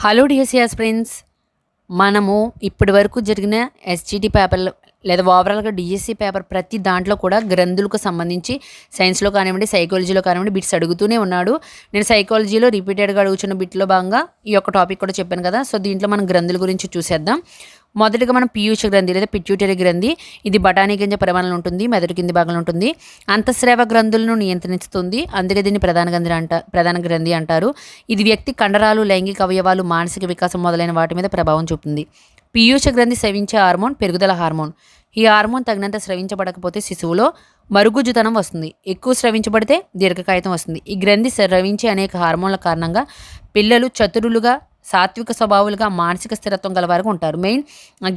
Hello డిఎస్సియాస్ friends మనము ఇప్పటి వరకు జరిగిన ఎస్జిటి పేపర్లు లేదా ఓవరాల్గా డిఎస్సి పేపర్ ప్రతి దాంట్లో కూడా గ్రంథులకు సంబంధించి సైన్స్లో కానివ్వండి సైకాలజీలో కానివ్వండి బిట్స్ అడుగుతూనే ఉన్నాడు. నేను సైకాలజీలో రిపీటెడ్గా అడుగుతున్న బిట్లో భాగంగా ఈ యొక్క టాపిక్ కూడా చెప్పాను కదా. సో దీంట్లో మనం గ్రంథుల గురించి చూసేద్దాం. మొదటిగా మనం పీయూష గ్రంథి లేదా పిట్యూటరీ గ్రంథి ఇది బఠానీ గింజ పరిమాణంలో ఉంటుంది మెదడు కింది భాగంలో ఉంటుంది. అంతఃశ్రేవ గ్రంథులను నియంత్రిస్తుంది. అందుకే దీన్ని ప్రధాన గ్రంథి అంట ప్రధాన గ్రంథి అంటారు. ఇది వ్యక్తి కండరాలు లైంగిక అవయవాలు మానసిక వికాసం మొదలైన వాటి మీద ప్రభావం చూపుతుంది. పీయూష గ్రంథి స్రవించే హార్మోన్ పెరుగుదల హార్మోన్. ఈ హార్మోన్ తగినంత స్రవించబడకపోతే శిశువులో మరుగుజ్జుతనం వస్తుంది. ఎక్కువ స్రవించబడితే దీర్ఘకాయితం వస్తుంది. ఈ గ్రంథి స్రవించే అనేక హార్మోన్ల కారణంగా పిల్లలు చతురులుగా సాత్విక స్వభావులుగా మానసిక స్థిరత్వం గల వరకు ఉంటారు. మెయిన్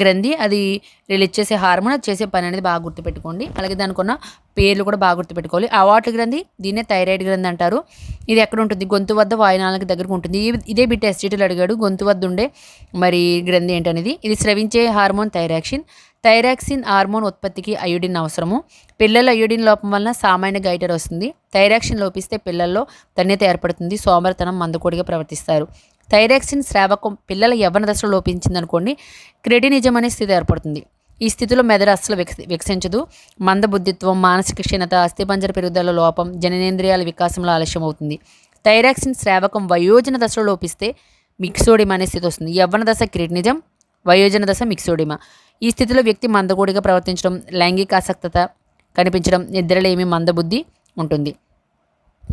గ్రంథి అది రిలీజ్ చేసే హార్మోన్ అది చేసే పని అనేది బాగా గుర్తుపెట్టుకోండి. అలాగే దానికి పేర్లు కూడా బాగా గుర్తుపెట్టుకోవాలి. అవాట్ల గ్రంథి దీన్నే థైరాయిడ్ గ్రంథి అంటారు. ఇది ఎక్కడ ఉంటుంది? గొంతు వద్ద వాయునాలకు దగ్గరకు ఉంటుంది. ఇదే బిట్ ఎస్టీటీలు అడిగాడు. గొంతు వద్ద ఉండే మరి గ్రంథి ఏంటనేది? ఇది స్రవించే హార్మోన్ థైరాక్సిన్. థైరాక్సిన్ హార్మోన్ ఉత్పత్తికి అయోడిన్ అవసరము. పిల్లల అయోడిన్ లోపం వలన సామాన్య గైటర్ వస్తుంది. థైరాక్సిన్ లోపిస్తే పిల్లల్లో ధన్యత ఏర్పడుతుంది. సోమరతనం మందకోడిగా ప్రవర్తిస్తారు. థైరాక్సిన్ శ్రావకం పిల్లల యవ్వన దశలో లోపించిందనుకోండి క్రెడినిజం అనే స్థితి ఏర్పడుతుంది. ఈ స్థితిలో మెదడు అస్సలు వికసించదు మందబుద్ధిత్వం మానసిక క్షీణత అస్థిపంజర పెరుగుదల లోపం జననేంద్రియాల వికాసంలో ఆలస్యం అవుతుంది థైరాక్సిన్ శ్రావకం వయోజన దశలో లోపిస్తే మిక్సోడిమా అనే స్థితి వస్తుంది. యవ్వన దశ క్రిటినిజం వయోజన దశ మిక్సోడిమా. ఈ స్థితిలో వ్యక్తి మందగోడిగా ప్రవర్తించడం లైంగిక ఆసక్తత కనిపించడం నిద్రలేమి మందబుద్ధి ఉంటుంది.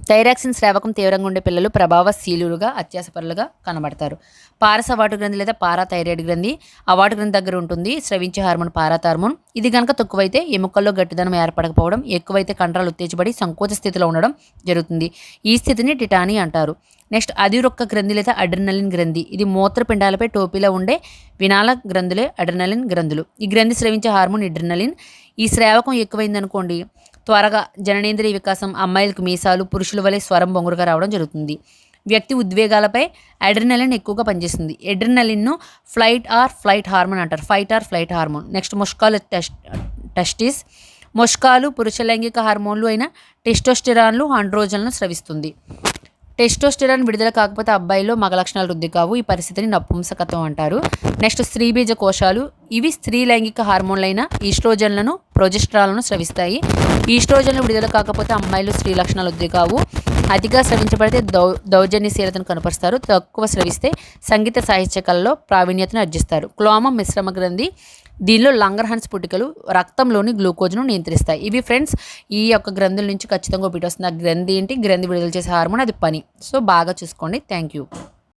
థైరాక్సిన్ స్రావకం తీవ్రంగా ఉండే పిల్లలు ప్రభావశీలుగా అత్యాసపరులుగా కనబడతారు. పారస అవాటు గ్రంథి లేదా పారా థైరాయిడ్ గ్రంథి అవాటు గ్రంథి దగ్గర ఉంటుంది. స్రవించే హార్మోన్ పారాథార్మోన్. ఇది కనుక తక్కువైతే ఎముకల్లో గట్టిదనం ఏర్పడకపోవడం ఎక్కువైతే కండరాలు ఉత్తేజపడి సంకోచ స్థితిలో ఉండడం జరుగుతుంది. ఈ స్థితిని టిటానీ అంటారు. నెక్స్ట్ అదిరొక్క గ్రంథి లేదా అడ్రినలిన్ గ్రంథి. ఇది మూత్రపిండాలపై టోపీలో ఉండే వినాల గ్రంథులే అడ్రినలిన్ గ్రంథులు. ఈ గ్రంథి స్రవించే హార్మోన్ ఇడ్రినలిన్. ఈ స్రావకం ఎక్కువైందనుకోండి త్వరగా జననేంద్రియ వికాసం అమ్మాయిలకు మీసాలు పురుషుల వలె స్వరం బొంగురుగా రావడం జరుగుతుంది. వ్యక్తి ఉద్వేగాలపై అడ్రినలిన్ ఎక్కువగా పనిచేస్తుంది. ఎడ్రినలిన్ను ఫ్లైట్ ఆర్ ఫ్లైట్ హార్మోన్ అంటారు. Fight or flight hormone. Next ముష్కాలు test testis. ముష్కాలు పురుష లైంగిక హార్మోన్లు అయిన టెస్టోస్టెరాన్లు ఆండ్రోజన్లను స్రవిస్తుంది. టెస్టోస్టెరాన్ విడుదల కాకపోతే అబ్బాయిలో మగ లక్షణాలు వృద్ధి కావు. ఈ పరిస్థితిని నపుంసకత్వం అంటారు. నెక్స్ట్ స్త్రీ బీజ కోశాలు. ఇవి స్త్రీ లైంగిక హార్మోన్లైన ఈస్ట్రోజన్లను ప్రొజెస్ట్రాలను స్రవిస్తాయి. ఈస్ట్రోజన్లు విడుదల కాకపోతే అమ్మాయిలు స్త్రీ లక్షణాలు వృద్ధి కావు. అతిగా స్రవించబడితే దౌ దౌర్జన్యశీలతను కనపరుస్తారు. తక్కువ స్రవిస్తే సంగీత సాహిత్య కళలో ప్రావీణ్యతను అర్జిస్తారు క్లోమ మిశ్రమ గ్రంథి దీనిలో లంగర్హన్స్ పుట్టుకలు రక్తంలోని గ్లూకోజ్ను నియంత్రిస్తాయి. ఇవి ఫ్రెండ్స్ ఈ యొక్క గ్రంథుల నుంచి ఖచ్చితంగా ఒకటి వస్తుంది ఆ గ్రంథి ఏంటి? గ్రంథి విడుదల చేసే హార్మోన్ అది పని. సో బాగా చూసుకోండి. Thank you